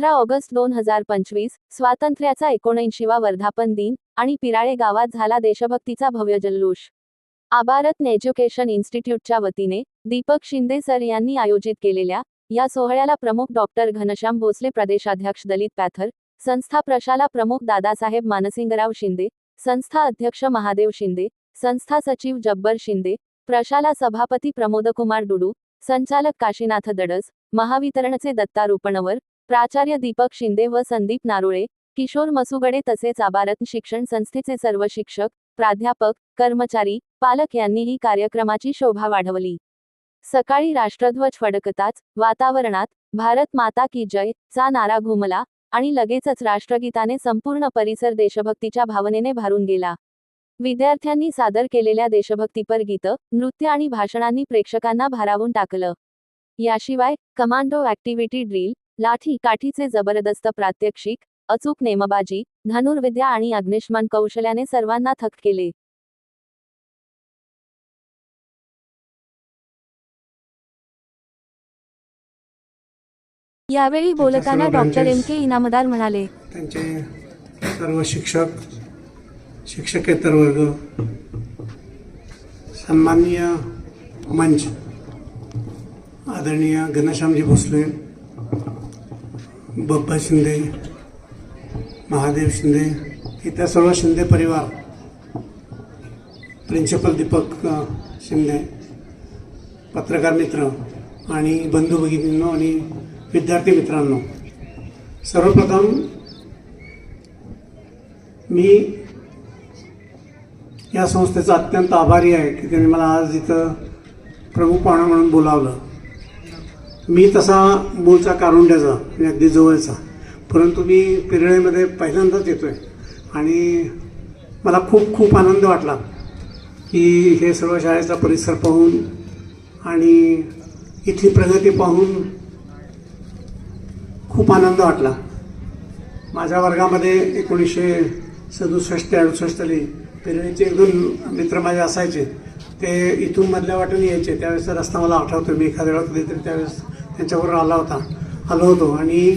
पंधरा ऑगस्ट दोन हजार पंचवीस स्वातंत्र्याचा एकोणऐंशीवा वर्धापन दिन आणि पिराळे गावात झाला देशभक्तीचा भव्य जल्लोष. आभारत एज्युकेशन इन्स्टिट्यूटच्या वतीने दीपक शिंदे सर यांनी आयोजित केलेल्या या सोहळ्याला प्रमुख डॉक्टर घनश्याम भोसले प्रदेशाध्यक्ष दलित पॅथर संस्था प्रशाला प्रमुख दादासाहेब मानसिंगराव शिंदे संस्था अध्यक्ष महादेव शिंदे संस्था सचिव जब्बर शिंदे प्रशाला सभापती प्रमोदकुमार डुडू संचालक काशीनाथ दडस महावितरणचे दत्ता रुपणवर प्राचार्य दीपक शिंदे व संदीप नारुळे किशोर मसुगडे तसेच आभारत शिक्षण संस्थेचे सर्व शिक्षक प्राध्यापक कर्मचारी पालक यांनीही कार्यक्रमाची शोभा वाढवली. सकाळी राष्ट्रध्वज फडकताच वातावरणात भारत माता की जय चा नारा घुमला आणि लगेचच राष्ट्रगीताने संपूर्ण परिसर देशभक्तीच्या भावनेने भारून गेला. विद्यार्थ्यांनी सादर केलेल्या देशभक्तीपर गीतं नृत्य आणि भाषणांनी प्रेक्षकांना भारावून टाकलं. याशिवाय कमांडो ऍक्टिव्हिटी ड्रिल लाठी काठीचे जबरदस्त प्रात्यक्षिक अचूक नेमबाजी धनुर्विद्या आणि अग्निशमन कौशल्याने सर्वांना थक केले. यावेळी बोलताना डॉक्टर एम के इनामदार म्हणाले. त्यांचे सर्व शिक्षक शिक्षकेतर वर्ग सन्माननीय मंच आदरणीय घनश्यामजी भोसले बप्पा शिंदे महादेव शिंदे इतर सर्व शिंदे परिवार प्रिन्सिपल दीपक शिंदे पत्रकार मित्र आणि बंधू भगिनींनो आणि विद्यार्थी मित्रांनो. सर्वप्रथम मी या संस्थेचा अत्यंत आभारी आहे की त्यांनी मला आज इथं प्रमुख पाहुणा म्हणून बोलावलं. मी तसा मूळचा कारुंड्याचा म्हणजे अगदी जवळचा. परंतु मी पिरळेमध्ये पहिल्यांदाच येतो आहे आणि मला खूप खूप आनंद वाटला की हे सर्व शाळेचा परिसर पाहून आणि इथली प्रगती पाहून खूप आनंद वाटला. माझ्या वर्गामध्ये एकोणीसशे सदुसष्ट अडुसष्टली पिरळीचे एक दोन मित्र माझे असायचे. ते इथून मधल्या वाटेने यायचे. त्यावेळेस रस्ता मला आठवतो मी एखाद्या वेळा कधीतरी त्यावेळेस त्यांच्याबरोबर आला होता. आलो होतो आणि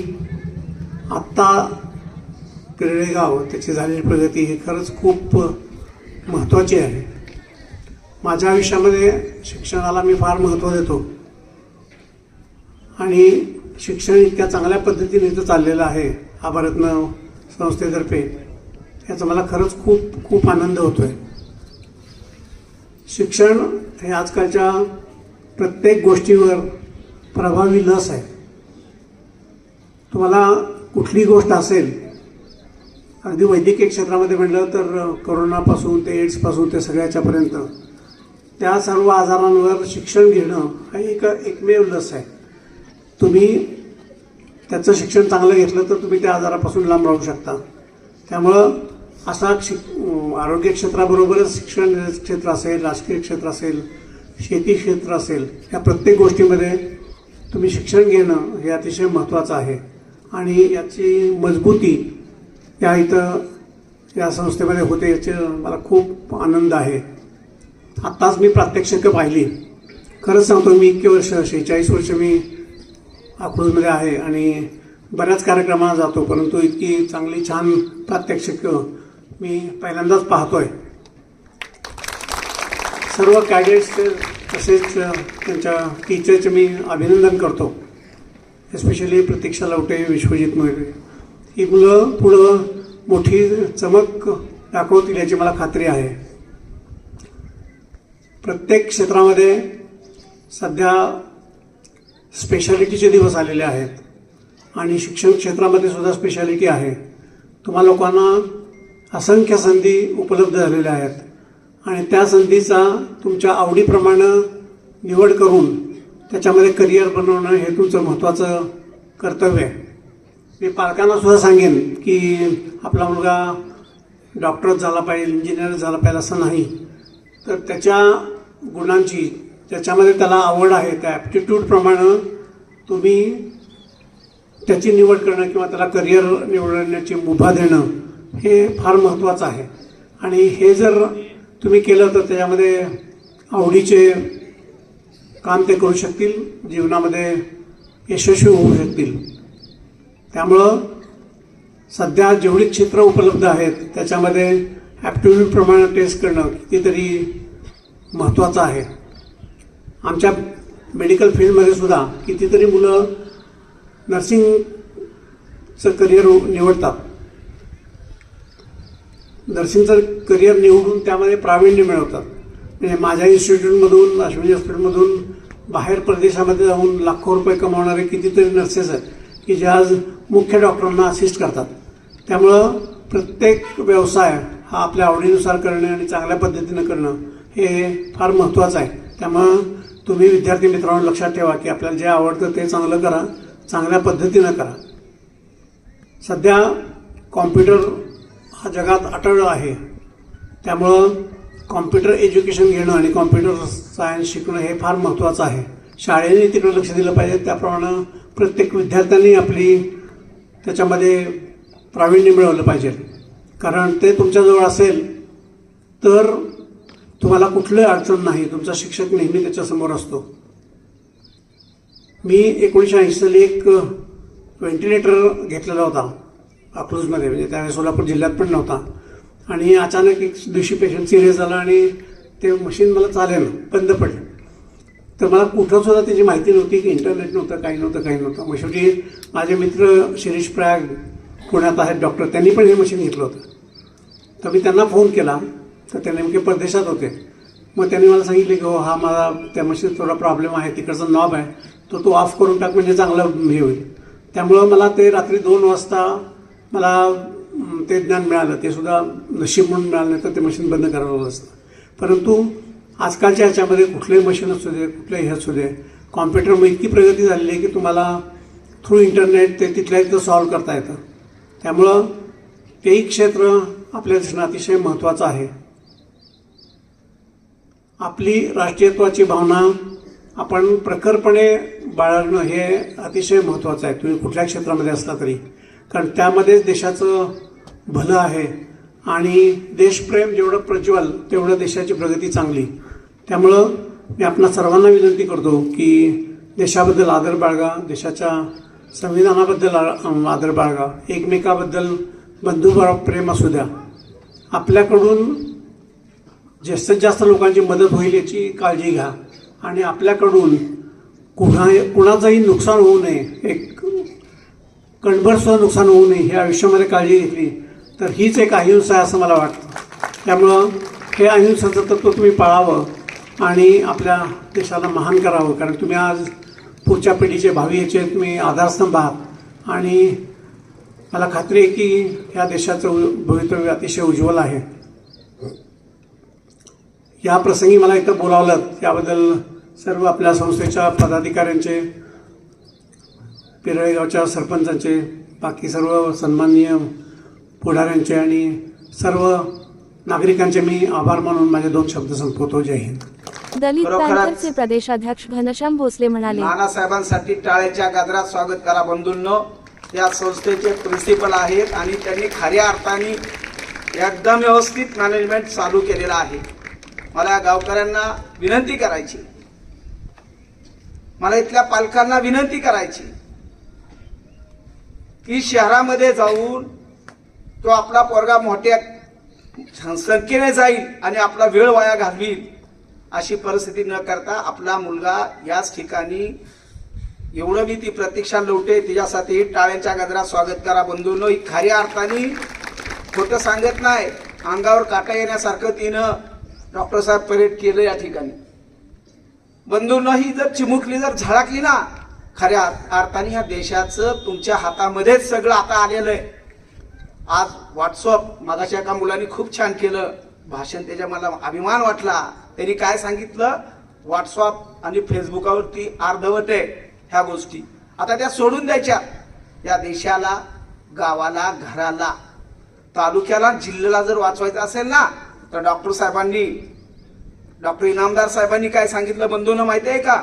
आत्ता पिरळे त्याची झालेली प्रगती ही खरंच खूप महत्त्वाची आहे. माझ्या आयुष्यामध्ये शिक्षणाला मी फार महत्त्व देतो. आणि शिक्षण इतक्या चांगल्या पद्धतीने इथं चाललेलं आहे हा भारतनं संस्थेतर्फे. याचा मला खरंच खूप खूप आनंद होतो आहे शिक्षण हे आजकालच्या प्रत्येक गोष्टीवर प्रभावी लस आहे. तुम्हाला कुठली गोष्ट असेल अगदी वैद्यकीय क्षेत्रामध्ये म्हटलं तर करोनापासून ते एड्सपासून ते सगळ्याच्यापर्यंत त्या सर्व आजारांवर शिक्षण घेणं हा एक एकमेव लस आहे. तुम्ही त्याचं शिक्षण चांगलं घेतलं तर तुम्ही त्या आजारापासून लांब राहू शकता. त्यामुळं असा शिक आरोग्य क्षेत्राबरोबरच शिक्षण क्षेत्र असेल राजकीय क्षेत्र असेल शेती क्षेत्र असेल या प्रत्येक गोष्टीमध्ये तुम्ही शिक्षण घेणं हे अतिशय महत्त्वाचं आहे. आणि याची मजबूती या इथं या संस्थेमध्ये होते याचे मला खूप आनंद आहे. आत्ताच मी प्रात्यक्षिकं पाहिली. खरंच सांगतो मी इतके वर्ष शेहेचाळीस वर्ष मी अकलूजमध्ये आहे आणि बऱ्याच कार्यक्रमाला जातो परंतु इतकी चांगली छान प्रात्यक्षिक मी पहिल्यांदाच पाहतो आहे सर्व कॅडेट्स तसेच त्यांच्या टीचरचे मी अभिनंदन करतो. एस्पेशली प्रतीक्षा लवटे विश्वजित मोहिते ही मुलं पुढं मोठी चमक दाखवतील याची मला खात्री आहे. प्रत्येक क्षेत्रामध्ये सध्या स्पेशालिटीचे दिवस आलेले आहेत. आणि शिक्षण क्षेत्रामध्ये सुद्धा स्पेशालिटी आहे. तुम्हा लोकांना असंख्य संधी उपलब्ध झालेल्या आहेत. आणि त्या संधीचा तुमच्या आवडीप्रमाणे निवड करून त्याच्यामध्ये करिअर बनवणं हे तुमचं महत्त्वाचं कर्तव्य आहे. मी पालकांना सुद्धा सांगेन की आपला मुलगा डॉक्टर झाला पाहिजे इंजिनियर झाला पाहिजे असं नाही. तर त्याच्या गुणांची त्याच्यामध्ये त्याला आवड आहे त्या ॲप्टिट्यूडप्रमाणे तुम्ही त्याची निवड करणं किंवा त्याला करिअर निवडण्याची मुभा देणं हे फार महत्त्वाचं आहे. आणि हे जर तुम्ही केलं तर त्याच्यामध्ये आवडीचे काम ते करू शकतील जीवनामध्ये यशस्वी होऊ शकतील. त्यामुळं सध्या जेवढी क्षेत्र उपलब्ध आहेत त्याच्यामध्ये ॲप्टिट्यूड प्रमाणे टेस्ट करणं कितीतरी महत्त्वाचं आहे. आमच्या मेडिकल फील्डमध्ये सुद्धा कितीतरी मुलं नर्सिंगचं करिअर निवडतात. नर्सिंगचं करिअर निवडून त्यामध्ये प्रावीण्य मिळवतात. म्हणजे माझ्या इन्स्टिट्यूटमधून अश्विनी हॉस्पिटलमधून बाहेर प्रदेशामध्ये जाऊन लाखो रुपये कमावणारे कितीतरी नर्सेस आहेत की जे आज मुख्य डॉक्टरांना असिस्ट करतात. त्यामुळं प्रत्येक व्यवसाय हा आपल्या आवडीनुसार करणे आणि चांगल्या पद्धतीनं करणं हे फार महत्त्वाचं आहे. त्यामुळं तुम्ही विद्यार्थी मित्रांनो लक्षात ठेवा की आपल्याला जे आवडतं ते चांगलं करा चांगल्या पद्धतीनं करा. सध्या कॉम्प्युटर हा जगात अटळ आहे. त्यामुळं कॉम्प्युटर एज्युकेशन घेणं आणि कॉम्प्युटर सायन्स शिकणं हे फार महत्त्वाचं आहे. शाळेने तिकडे लक्ष दिलं पाहिजे. त्याप्रमाणे प्रत्येक विद्यार्थ्यांनी आपली त्याच्यामध्ये प्रावीण्य मिळवलं पाहिजे. कारण ते तुमच्याजवळ असेल तर तुम्हाला कुठलंही अडचण नाही. तुमचा शिक्षक नेहमी त्याच्यासमोर असतो. मी एकोणीसशे ऐंशी साली एक व्हेंटिलेटर घेतलेला होता. अकलूजमध्ये म्हणजे त्यावेळेस सोलापूर जिल्ह्यात पण नव्हता. आणि अचानक एक दिवशी पेशंट सिरियस झाला आणि ते मशीन मला चालेल बंद पडलं. तर मला कुठं सुद्धा त्याची माहिती नव्हती की इंटरनेट नव्हतं काही नव्हतं काही नव्हतं. मग शेवटी माझे मित्र शिरीष प्रयाग पुण्यात आहेत डॉक्टर त्यांनी पण हे मशीन घेतलं होतं. तर मी त्यांना फोन केला. तर ते नेमके परदेशात होते. मग त्यांनी मला सांगितले की हो हा मला त्या मशीन थोडा प्रॉब्लेम आहे तिकडचा नॉब आहे. तो तो ऑफ करून टाक म्हणजे चांगलं हे होईल. त्यामुळं मला ते रात्री दोन वाजता मला ते ज्ञान मिळालं ते सुद्धा नशीब म्हणून मिळालं नाही तर ते मशीन बंद करावं असतं परंतु आजकालच्या ह्याच्यामध्ये कुठलंही मशीन असू दे कुठलंही हे असू दे कॉम्प्युटरमध्ये इतकी प्रगती झालेली आहे की तुम्हाला थ्रू इंटरनेट ते तिथल्या तिथं सॉल्व्ह करता येतं. त्यामुळं तेही क्षेत्र आपल्या दिसणं अतिशय महत्त्वाचं आहे. आपली राष्ट्रीयत्वाची भावना आपण प्रखरपणे बाळगणं हे अतिशय महत्त्वाचं आहे. तुम्ही कुठल्या क्षेत्रामध्ये असला तरी. कारण त्यामध्येच देशाचं भलं आहे. आणि देशप्रेम जेवढं प्रज्वल तेवढं देशाची प्रगती चांगली. त्यामुळं मी आपणा सर्वांना विनंती करतो की देशाबद्दल आदर बाळगा देशाच्या संविधानाबद्दल आ- आदर बाळगा. एकमेकाबद्दल बंधुभाव प्रेम असू द्या. आपल्याकडून जास्तीत जास्त लोकांची मदत होईल याची काळजी घ्या. आणि आपल्याकडून कुणा कुणाचंही नुकसान होऊ नये एक कणभरसुद्धा नुकसान होऊ नये हे आयुष्यामध्ये काळजी घेतली तर हीच एक अहिंसा आहे असं मला वाटतं. त्यामुळं हे अहिंसाचं तत्व तुम्ही पाळावं आणि आपल्या देशाला महान करावं. कारण तुम्ही आज पुढच्या पिढीचे भावी याचे तुम्ही आधारस्तंभ आहात. आणि मला खात्री आहे की ह्या देशाचं भवितव्य अतिशय उज्ज्वल आहे. या प्रसंगी मला इथं बोलावलं याबद्दल सर्व आपल्या संस्थेच्या पदाधिकाऱ्यांचे पिरळेगावच्या सरपंचांचे बाकी सर्व सन्माननीय पुढाऱ्यांचे आणि सर्व नागरिकांचे मी आभार मानून माझे दोन शब्द संपवतो. जय हिंद. दलित प्रदेशाध्यक्ष घनश्याम भोसले म्हणाले नानासाहेबांसाठी टाळ्याच्या गजरात स्वागत करा बंधूंनो. या संस्थेचे प्रिन्सिपल आहेत आणि त्यांनी खऱ्या अर्थाने एकदम व्यवस्थित मॅनेजमेंट चालू केलेलं आहे. मला गावकऱ्यांना विनंती करायची. मला इथल्या पालकांना विनंती करायची. की शहरामध्ये जाऊन तो आपला पोरगा मोठ्या संख्येने जाईल आणि आपला वेळ वाया घालवील अशी परिस्थिती न करता आपला मुलगा याच ठिकाणी एवढं मी ती प्रतीक्षा लवटे तिच्यासाठी टाळ्यांच्या गजरात स्वागत करा बंधूंनो ही खऱ्या अर्थाने खोटं सांगत नाही. अंगावर काटा येण्यासारखं तिनं डॉक्टर साहेब परेड केलं या ठिकाणी. बंधूंनो ही जर चिमुकली जर झळकली ना खऱ्या अर्थाने ह्या देशाचं तुमच्या हातामध्येच सगळं आता आलेलं आहे. आज व्हॉट्सअप मागाशी एका मुलांनी खूप छान केलं. भाषण त्याच्या मला अभिमान वाटला. त्यांनी काय सांगितलं? व्हॉट्सअप आणि फेसबुकावरती अर्धवट आहे ह्या गोष्टी. आता त्या सोडून द्यायच्या. या देशाला गावाला घराला तालुक्याला जिल्ह्याला जर वाचवायचं असेल ना तर डॉक्टर साहेबांनी डॉक्टर इनामदार साहेबांनी काय सांगितलं बंधूंना माहिती आहे का?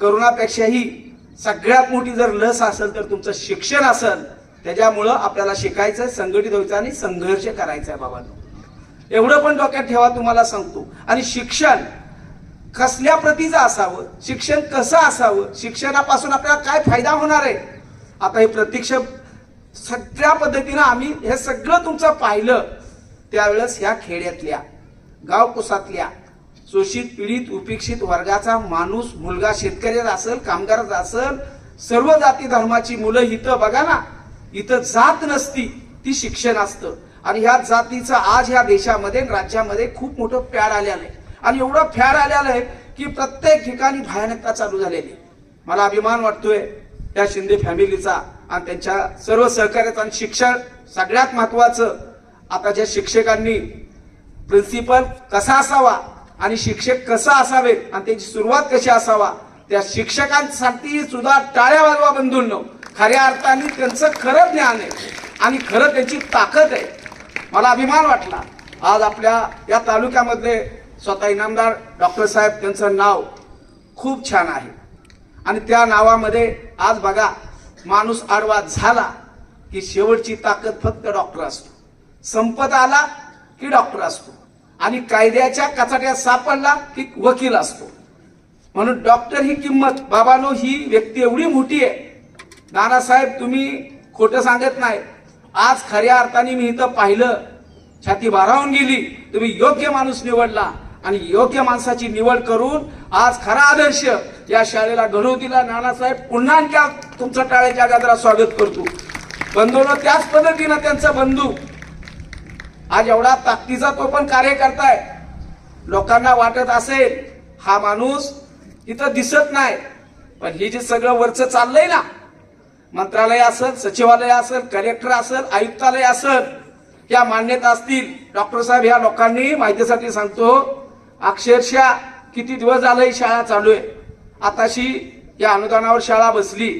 करोनापेक्षाही सगळ्यात मोठी जर लस असेल तर तुमचं शिक्षण असेल त्याच्यामुळं आपल्याला शिकायचं संघटित व्हायचं आणि संघर्ष करायचा आहे बाबा एवढं पण डोक्यात ठेवा तुम्हाला सांगतो. आणि शिक्षण कसल्या प्रतीचं असावं? शिक्षण कसं असावं? शिक्षणापासून आपल्याला काय फायदा होणार आहे? आता हे प्रत्यक्ष सगळ्या पद्धतीनं आम्ही हे सगळं तुमचं पाहिलं त्यावेळेस ह्या खेड्यातल्या गावकुसातल्या शोषित पीडित उपेक्षित वर्गाचा माणूस मुलगा शेतकऱ्याचा असेल कामगाराचा असेल सर्व जाती धर्माची मुलं इथं बघा ना इथं जात नसती ती शिक्षण असतं. आणि ह्या जातीचं आज ह्या देशामध्ये राज्यामध्ये खूप मोठं प्यार आलेलं आहे. आणि एवढं प्यार आलेलं आहे की प्रत्येक ठिकाणी भयानकता चालू झालेली आहे. मला अभिमान वाटतोय त्या शिंदे फॅमिलीचा आणि त्यांच्या सर्व सहकार्याचा आणि शिक्षण सगळ्यात महत्वाचं आता ज्या शिक्षकांनी प्रिन्सिपल कसा असावा आणि शिक्षक कसा असावे आणि त्याची सुरुवात कशी असावा त्या शिक्षकांसाठी सुद्धा टाळ्या वाजवा बंधून. खऱ्या अर्थाने त्यांचं खरं ज्ञान आहे आणि खरं त्यांची ताकद आहे. मला अभिमान वाटला. आज आपल्या या तालुक्यामध्ये स्वतः इनामदार डॉक्टर साहेब त्यांचं नाव खूप छान आहे. आणि त्या नावामध्ये आज बघा माणूस आडवा झाला की शेवटची ताकद फक्त डॉक्टर असतो. संपत आला की डॉक्टर असतो. आणि कायद्याच्या कचाट्यात सापडला की वकील असतो. म्हणून डॉक्टर ही किंमत बाबानो ही व्यक्ती एवढी मोठी आहे. नानासाहेब तुम्ही खोटं सांगत नाही. आज खऱ्या अर्थाने मी इथं पाहिलं छाती भारावून गेली. तुम्ही योग्य माणूस निवडला आणि योग्य माणसाची निवड करून आज खरा आदर्श या शाळेला घडवतीला दिला. नानासाहेब पुन्हा तुमचं टाळ्याच्या गाजरा स्वागत करतो. बंधूनं त्याच पद्धतीनं त्यांचा बंधू आज एवढा ताकदीचा तो पण कार्य करताय लोकांना वाटत असेल हा माणूस इथं दिसत नाही. पण हे जे सगळं वरचं चाललंय ना मंत्रालय असेल सचिवालय असेल कलेक्टर असेल आयुक्तालय असेल या मान्यता असतील. डॉक्टर साहेब या लोकांनी माहितीसाठी सांगतो अक्षरशः किती दिवस झालं ही शाळा चालू आहे. आताशी या अनुदानावर शाळा बसली.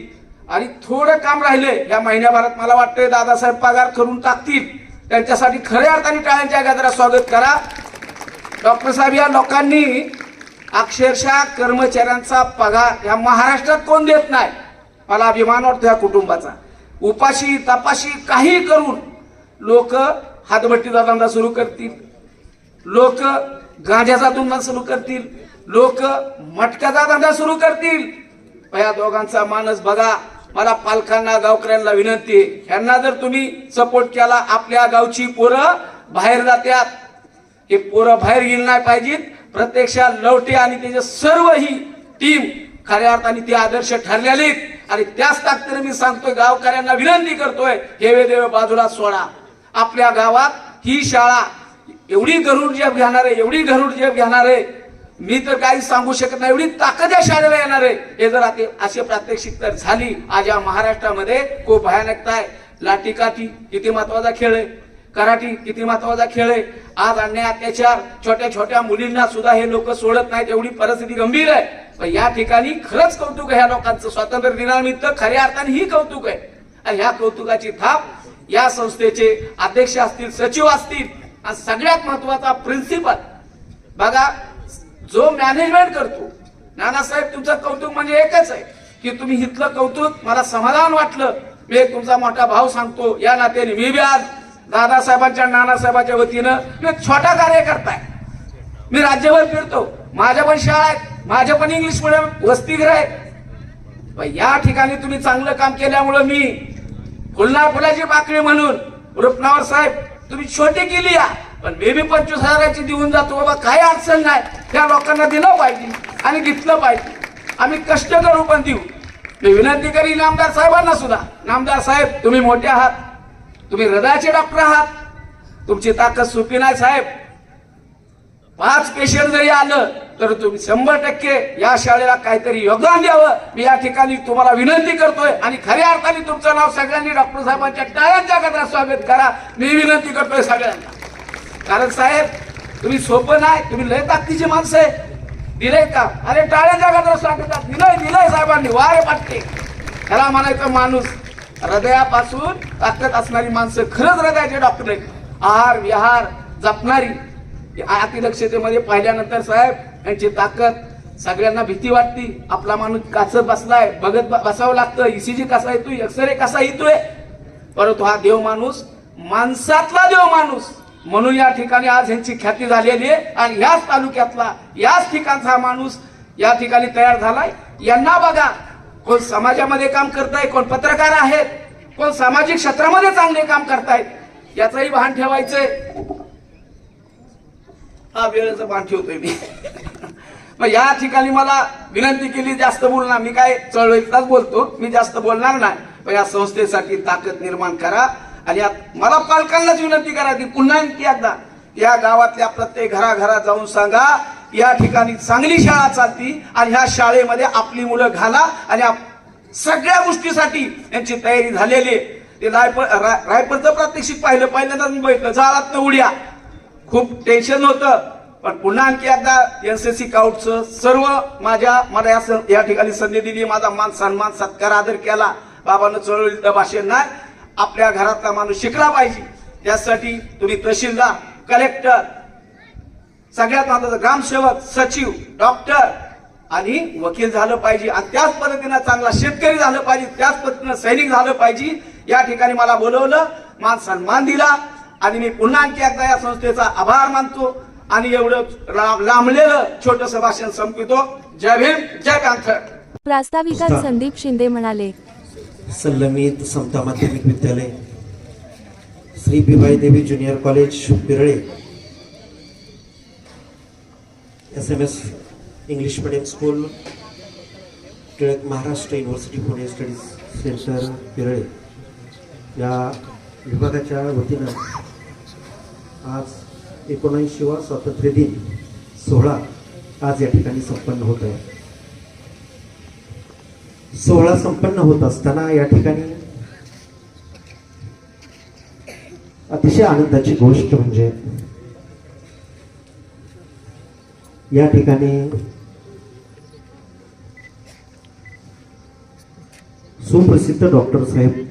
आणि थोडं काम राहिले या महिन्याभरात मला वाटतंय दादासाहेब पगार करून टाकतील. त्यांच्यासाठी खऱ्या अर्थाने टाळ्यांच्या गाजरा स्वागत करा. डॉक्टर साहेब या लोकांनी अक्षरशः कर्मचाऱ्यांचा पगार या महाराष्ट्रात कोण देत नाही? मला अभिमान वाटतो या कुटुंबाचा. उपाशी तपाशी काही करून लोक हातभट्टीचा धंदा सुरू करतील. लोक गांजाचा धंदा सुरू करतील. लोक मटक्याचा धंदा सुरू करतील. या दोघांचा मानस बघा. मला पालकांना गावकऱ्यांना विनंती आहे ह्यांना जर तुम्ही सपोर्ट केला आपल्या गावची पोरं बाहेर जात्यात. हे पोरं बाहेर गेली नाही पाहिजेत. प्रत्यक्षात लवटे आणि त्याचे सर्व ही टीम खऱ्या अर्थाने ते आदर्श ठरलेले आहेत. आणि त्याच ताकदीने मी सांगतोय गावकऱ्यांना विनंती करतोय हेवे देवे बाजूला सोडा. आपल्या गावात ही शाळा एवढी गरुड जेब घेणार आहे एवढी गरुड जेब घेणार आहे मी तर काही सांगू शकत नाही. एवढी ताकद या शाळेला येणार आहे. हे जर आता अशी प्रात्यक्षिक तर झाली आज या महाराष्ट्रामध्ये खूप भयानकता आहे. लाठीकाठी किती महत्त्वाचा खेळ आहे. कराठी किती महत्त्वाचा खेळ आहे. आज अन्याय अत्याचार छोट्या छोट्या मुलींना सुद्धा हे लोक सोडत नाहीत. एवढी परिस्थिती गंभीर आहे. पण या ठिकाणी खरंच कौतुक आहे ह्या लोकांचं. स्वातंत्र्य दिनानिमित्त खऱ्या अर्थाने ही कौतुक आहे. आणि ह्या कौतुकाची थाप या संस्थेचे अध्यक्ष असतील सचिव असतील आणि सगळ्यात महत्त्वाचा प्रिन्सिपल बघा जो मॅनेजमेंट करतो. नानासाहेब तुमचं कौतुक म्हणजे एकच आहे की तुम्ही इथलं कौतुक मला समाधान वाटलं. मी एक तुमचा मोठा भाव सांगतो या नात्याने मी बी आज दादासाहेबांच्या नानासाहेबांच्या वतीनं मी एक छोटा कार्यकर्ता आहे. मी राज्यभर फिरतो. माझ्या पण शाळा आहेत. माझ्या पण इंग्लिश मिडियम वसतिगृह आहेत. या ठिकाणी तुम्ही चांगलं काम केल्यामुळं मी फुलना फुलाची पाकळी म्हणून रुपनावर साहेब तुम्ही छोटी केली या. पण बेबी बी पंचवीस हजाराची देऊन जातो बाबा काही अडचण नाही. त्या लोकांना दिलं पाहिजे आणि घेतलं पाहिजे. आम्ही कष्ट करू पण देऊ. मी विनंती करीन नामदार साहेबांना सुद्धा. नामदार साहेब तुम्ही मोठे आहात. तुम्ही हृदयाचे डॉक्टर आहात. तुमची ताकद सुपी नाही साहेब. पाच पेशंट जरी आलं तर तुम्ही शंभर टक्के या शाळेला काहीतरी योगदान द्यावं. मी या ठिकाणी तुम्हाला विनंती करतोय आणि खऱ्या अर्थाने तुमचं नाव सगळ्यांनी डॉक्टर साहेबांच्या टाळ्यांच्या कचरा स्वागत करा. मी विनंती करतोय सगळ्यांना. कारण साहेब तुम्ही सोपं नाही तुम्ही लय ताकदीची माणसं आहे. दिले का? अरे टाळ्यांच्या कचरा स्वागत दिलंय दिलंय साहेबांनी वारे वाटते त्याला म्हणायचं माणूस हृदयापासून ताकद असणारी माणसं खरंच हृदयाचे डॉक्टर आहेत. आहार विहार जपणारी. अतिदक्षतेमध्ये पाहिल्यानंतर साहेब यांची ताकद सगळ्यांना भीती वाटती. आपला माणूस काचत बसलाय बघत बसावं लागतं. ईसीजी कसा येतोय एक्सरे कसा येतोय? परंतु हा देव माणूस माणसातला देव माणूस. म्हणून या ठिकाणी आज ह्यांची ख्याती झालेली आहे. आणि याच तालुक्यातला याच ठिकाणचा हा माणूस या ठिकाणी तयार झालाय. यांना बघा कोण समाजामध्ये काम करताय कोण पत्रकार आहेत कोण सामाजिक क्षेत्रामध्ये चांगले काम करतायत याचंही भान ठेवायचंय. हा वेळेचं भान ठेवतोय मी. मग या ठिकाणी मला विनंती केली जास्त बोलणार मी काय चळवळीतलाच बोलतो मी जास्त बोलणार नाही. पण या संस्थेसाठी ताकद निर्माण करा. आणि मला पालकांनाच विनंती करायची पुन्हा आणखी एकदा या गावातल्या प्रत्येक घराघरात जाऊन सांगा या ठिकाणी चांगली शाळा चालती आणि ह्या शाळेमध्ये आपली मुलं घाला आणि आप- सगळ्या गोष्टीसाठी यांची तयारी झालेली आहे. ते रायपर रा- प्रात्यक्षिक पाहिलं पहिल्यांदाच मी बघितलं जाळात उड्या. खूप टेन्शन होतं. पण पुन्हा आणखी एकदा एनसीसी काउटचं सर्व माझ्या मला या या ठिकाणी संधी दिली माझा मान सन्मान सत्कार आदर केला. बाबानं चळवळीतलं भाषण नाही आपल्या घरातला माणूस शिकला पाहिजे. त्यासाठी तुम्ही तहसीलदार कलेक्टर सगळ्यात महत्वाचं ग्रामसेवक सचिव डॉक्टर आणि वकील झालं पाहिजे. आणि त्याच पद्धतीनं चांगला शेतकरी झालं पाहिजे त्याच पद्धतीनं सैनिक झालं पाहिजे. या ठिकाणी मला बोलवलं मान सन्मान दिला. आणि मी पुन्हा आणखी एकदा या संस्थेचा आभार मानतो. आणि एवढं लांबलेलं छोटस भाषण संपवितो. जय भीम जय कांथ प्रास्ताविकात संदीप शिंदे म्हणाले संलमित समता माध्यमिक विद्यालय Shri Bhiwai Devi junior college Pirale S M S English medium school Tilak Maharashtra university Pune studies centre Pirale. या विभागाच्या वतीनं आज एकोणऐंशीवा स्वातंत्र्य दिन सोहळा आज या ठिकाणी संपन्न होत आहे. सोहळा संपन्न होत असताना या ठिकाणी अतिशय आनंदाची गोष्ट म्हणजे या ठिकाणी सुप्रसिद्ध डॉक्टर साहेब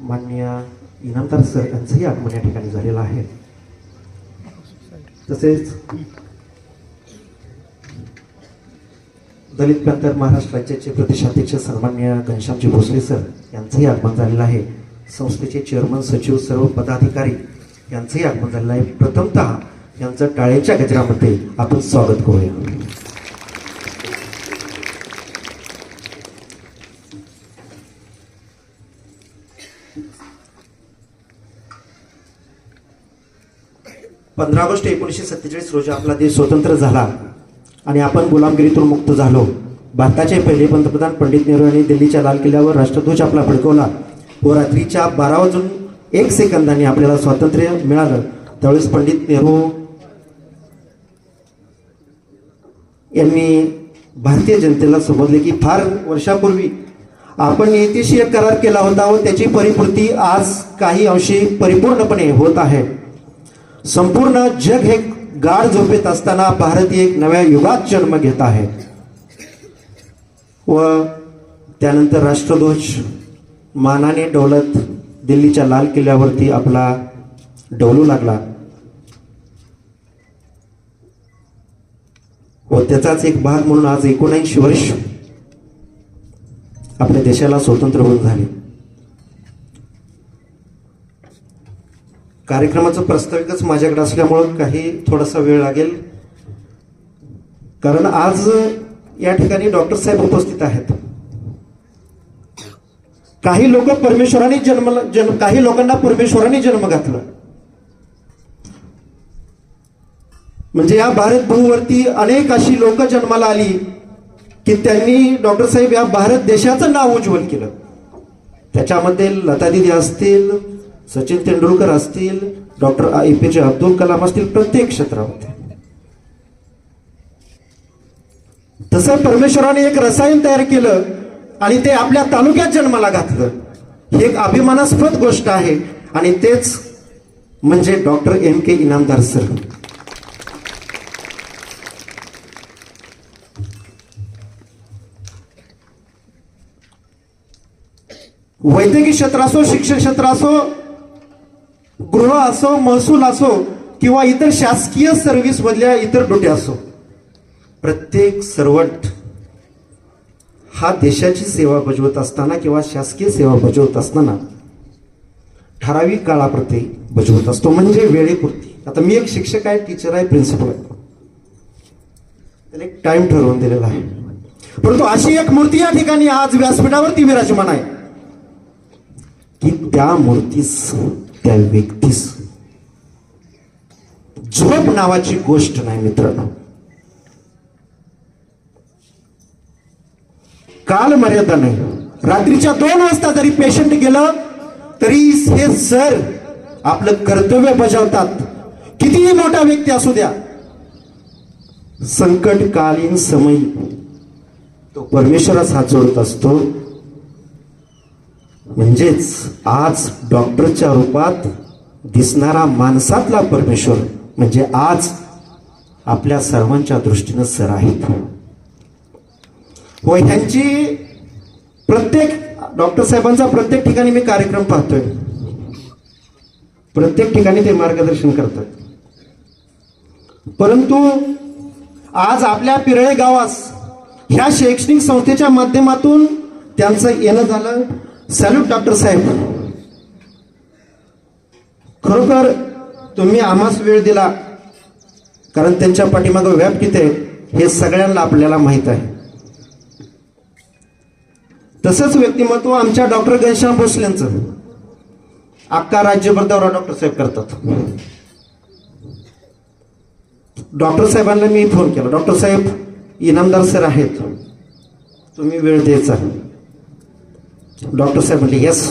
मान्य इनामदार सर यांचंही आगमन या ठिकाणी झालेलं आहे. तसेच दलित प्रांतर महाराष्ट्र राज्याचे प्रदेशाध्यक्ष सन्मान्य घनश्यामजी भोसले सर यांचंही आगमन झालेलं आहे. संस्थेचे चेअरमन सचिव सर्व पदाधिकारी यांचंही आगमन झालेलं आहे. प्रथमतः यांचं टाळेच्या गजरामध्ये आपण स्वागत करूया. पंधरा ऑगस्ट एकोणीसशे सत्तेचाळीस रोजी आपला देश स्वतंत्र झाला. आणि आपण गुलामगिरीतून मुक्त झालो. भारताचे पहिले पंतप्रधान पंडित नेहरू यांनी दिल्लीच्या लाल किल्ल्यावर राष्ट्रध्वज आपला फडकवला. व रात्रीच्या बारा वाजून एक सेकंदाने आपल्याला स्वातंत्र्य मिळालं. त्यावेळेस पंडित नेहरू यांनी भारतीय जनतेला समजले की फार वर्षापूर्वी आपण युतीशी एक करार केला होता व त्याची परिपूर्ती आज काही अंशी परिपूर्णपणे होत आहे. संपूर्ण जग हे गाढ झोपेत असताना भारत एक नव्या युगात जन्म घेत आहे. व त्यानंतर राष्ट्रध्वज मानाने डोलत दिल्लीच्या लाल किल्ल्यावरती आपला डौलू लागला. व त्याचाच एक भाग म्हणून आज एकोणऐंशी वर्ष आपल्या देशाला स्वतंत्र होऊन झाले. कार्यक्रमाचं प्रस्ताविकच माझ्याकडे असल्यामुळं काही थोडासा वेळ लागेल. कारण आज या ठिकाणी डॉक्टर साहेब उपस्थित आहेत. काही लोक परमेश्वराने जन्म जन्म काही लोकांना परमेश्वराने जन्म घातला. म्हणजे या भारत भूवरती अनेक अशी लोक जन्माला आली की त्यांनी डॉक्टर साहेब या भारत देशाचं नाव उज्ज्वल केलं. त्याच्यामध्ये लता दिदी असतील सचिन तेंडुलकर असतील डॉक्टर ए पी जे अब्दुल कलाम असतील प्रत्येक क्षेत्रामध्ये. तसं परमेश्वराने एक रसायन तयार केलं आणि ते आपल्या तालुक्यात जन्माला घातलं. ही एक अभिमानास्पद गोष्ट आहे आणि तेच म्हणजे doctor M K Inamdar sir. वैद्यकीय क्षेत्र असो शिक्षण क्षेत्र असो गृह असो महसूल असो किंवा इतर शासकीय सर्व्हिस मधल्या इतर ड्युटी असो प्रत्येक सर्वंट हा देशाची सेवा बजावत असताना किंवा शासकीय सेवा बजावत असताना ठराविक काळाप्रती बजावत असतो म्हणजे वेळेपुरती. आता मी एक शिक्षक आहे टीचर आहे प्रिन्सिपल आहे. त्याला एक टाइम ठरवून दिलेला आहे. परंतु अशी एक मूर्ती या ठिकाणी आज व्यासपीठावरती विराजमान आहे की त्या मूर्तीस त्या व्यक्तीस झोप नावाची गोष्ट नाही मित्रांनो. काल मर्यादा नाही रात्रीच्या दोन वाजता जरी पेशंट गेलं तरी हे सर आपलं कर्तव्य बजावतात. कितीही मोठा व्यक्ती असू द्या. संकटकालीन समय तो परमेश्वराच हात जोडत असतो. म्हणजेच आज डॉक्टरच्या रूपात दिसणारा माणसातला परमेश्वर म्हणजे आज आपल्या सर्वांच्या दृष्टीनं सर आहेत व ह्यांची प्रत्येक डॉक्टर साहेबांचा प्रत्येक ठिकाणी मी कार्यक्रम पाहतोय. प्रत्येक ठिकाणी ते मार्गदर्शन करतात. परंतु आज आपल्या पिरळे गावास ह्या शैक्षणिक संस्थेच्या माध्यमातून त्यांचं येणं झालं. सॅल्यूट डॉक्टर साहेब. खरोखर तुम्ही आम्हाच वेळ दिला कारण त्यांच्या पाठीमागं व्याप किती आहे हे सगळ्यांना आपल्याला माहीत आहे. तसंच व्यक्तिमत्व आमच्या डॉक्टर घनश्याम भोसलेंचं अक्का राज्यभर दौरा डॉक्टर साहेब करतात. डॉक्टर साहेबांना मी फोन केला. डॉक्टर साहेब इनामदार सर आहेत. तुम्ही वेळ द्यायचा. डॉक्टर साहेब म्हणले येस.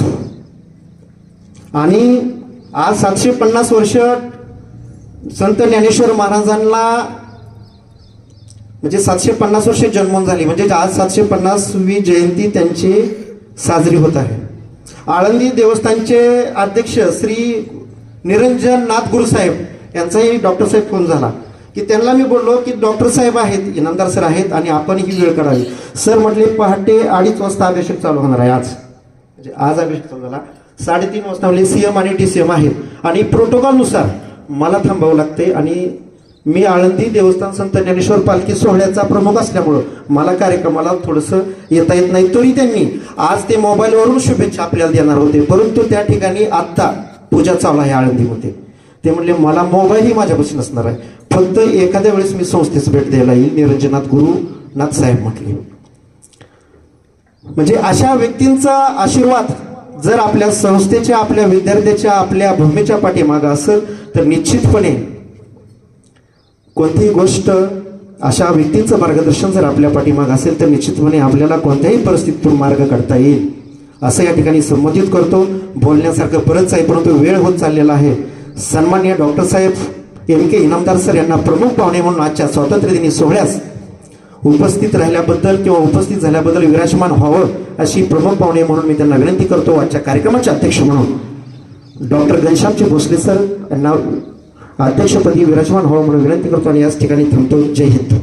आणि आज सातशे पन्नास वर्ष संत ज्ञानेश्वर महाराजांना म्हणजे सातशे पन्नास वर्ष जन्मून झाली. म्हणजे आज सातशे पन्नासवी जयंती त्यांची साजरी होत आहे. आळंदी देवस्थानचे अध्यक्ष श्री निरंजन नाथ गुरुसाहेब यांचाही डॉक्टर साहेब फोन झाला. की त्यांना मी बोललो की डॉक्टर साहेब आहेत इनामदार सर आहेत आणि आपण ही वेळ काढावी. सर म्हटले पहाटे अडीच वाजता अभिषेक चालू होणार आहे आज. म्हणजे आज अभिषेक चालू झाला. साडेतीन वाजता म्हणजे सीएम आणि टी सी एम आहेत. आणि प्रोटोकॉलनुसार मला थांबावं लागते आणि मी आळंदी देवस्थान संत ज्ञानेश्वर पालखी सोहळ्याचा प्रमुख असल्यामुळं मला कार्यक्रमाला थोडंसं येता येत नाही. तरी त्यांनी आज ते मोबाईलवरून शुभेच्छा आपल्याला देणार होते. परंतु त्या ठिकाणी आत्ता पूजा चालू आहे आळंदीमध्ये. ते म्हणले मला मोबाईलही माझ्यापासून असणार आहे. फक्त एखाद्या वेळेस मी संस्थेस भेट द्यायला येईल. निरंजनाथ गुरु नाथ साहेब म्हटले. म्हणजे अशा व्यक्तींचा आशीर्वाद जर आपल्या संस्थेच्या आपल्या विद्यार्थ्याच्या आपल्या भूमीच्या पाठीमागं असेल तर निश्चितपणे कोणतीही गोष्ट अशा व्यक्तींचं मार्गदर्शन जर आपल्या पाठीमाग असेल तर निश्चितपणे आपल्याला कोणत्याही परिस्थितीतून मार्ग काढता येईल. असं या ठिकाणी संबोधित करतो. बोलण्यासारखं बरंच आहे परंतु वेळ होत चाललेला आहे. सन्मान्य डॉक्टर साहेब एम के इनामदार सर यांना प्रमुख पाहुणे म्हणून आजच्या स्वातंत्र्य दिनी सोहळ्यास उपस्थित राहिल्याबद्दल किंवा उपस्थित झाल्याबद्दल विराजमान व्हावं अशी प्रमुख पाहुणे म्हणून मी त्यांना विनंती करतो. आजच्या कार्यक्रमाचे अध्यक्ष म्हणून डॉक्टर घनश्यामजी भोसले सर यांना अध्यक्षपदी विराजमान व्हावं म्हणून विनंती करतो आणि याच ठिकाणी थांबतो. जय हिंद.